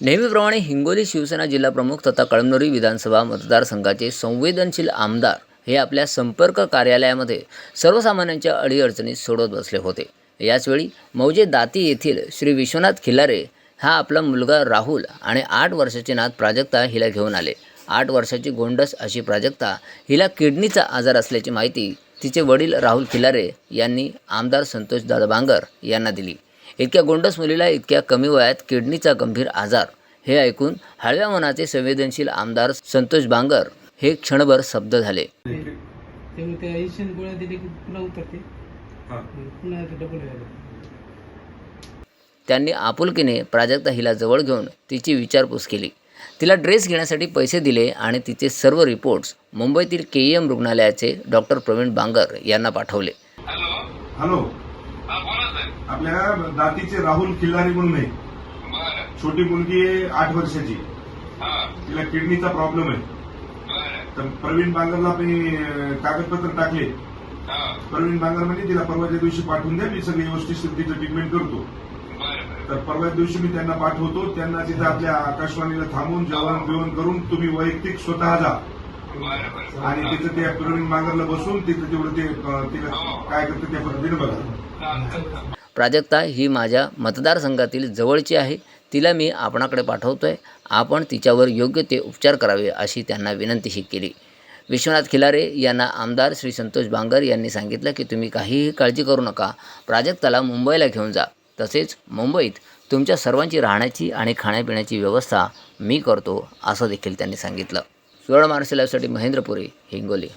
नेहमीप्रमाणे हिंगोली शिवसेना जिल्हाप्रमुख तथा कळमनुरी विधानसभा मतदारसंघाचे संवेदनशील आमदार हे आपल्या संपर्क कार्यालयामध्ये सर्वसामान्यांच्या अडीअडचणी सोडवत बसले होते. याचवेळी मौजे दाती येथील श्री विश्वनाथ खिलारे हा आपला मुलगा राहुल आणि आठ वर्षाची नात प्राजक्ता हिला घेऊन आले. आठ वर्षाची गोंडस अशी प्राजक्ता हिला किडनीचा आजार असल्याची माहिती तिचे वडील राहुल खिलारे यांनी आमदार संतोष दादा बांगर यांना दिली. इतक्या गोंडस मुलीला इतक्या कमी वयात किडनीचा गंभीर आजार. हे ऐकून हळव्या मनाचे संवेदनशील आमदार संतोष बांगर हे क्षणभर स्तब्ध झाले. त्यामुळे त्या एशियन गोळ्या दिले की पुन्हा उतरते. पुन्हा ते डबल व्हायला त्यांनी आपुलकीने प्राजक्ता हिला जवळ घेऊन तिची विचारपूस केली. तिला ड्रेस घेण्यासाठी पैसे दिले आणि तिचे सर्व रिपोर्ट्स मुंबईतील के एम रुग्णालयाचे डॉक्टर प्रवीण बांगर यांना पाठवले. हॅलो आपल्या दातीचे राहुल खिल्लारी म्हणून आहे. छोटी मुलगी आहे आठ वर्षाची. तिला किडनीचा प्रॉब्लेम आहे. तर प्रवीण बांगरला मी कागदपत्र टाकले. प्रवीण बांगर म्हणजे तिला परवाच्या दिवशी पाठवून द्या मी सगळी व्यवस्थित तिचं ट्रीटमेंट करतो. तर परवा दिवशी मी त्यांना पाठवतो त्यांना तिथं आपल्या आकाशवाणीला थांबून जेवण बिवण करून तुम्ही वैयक्तिक स्वतः जा. आणि तिथं त्या प्रवीण बांगरला बसून तिथं तेवढं ते तिला काय करतं त्या पद्धतीने बघा. प्राजक्ता ही माझ्या मतदारसंघातील जवळची आहे. तिला मी आपणाकडे पाठवतो आहे आपण तिच्यावर योग्य ते उपचार करावे अशी त्यांना विनंतीही केली. विश्वनाथ खिलारे यांना आमदार श्री संतोष बांगर यांनी सांगितलं की तुम्ही काहीही काळजी करू नका. प्राजक्ताला मुंबईला घेऊन जा. तसेच मुंबईत तुमच्या सर्वांची राहण्याची आणि खाण्यापिण्याची व्यवस्था मी करतो असं देखील त्यांनी सांगितलं. सुवर्ण मार्शल महेंद्र महेंद्रपुरी हिंगोली.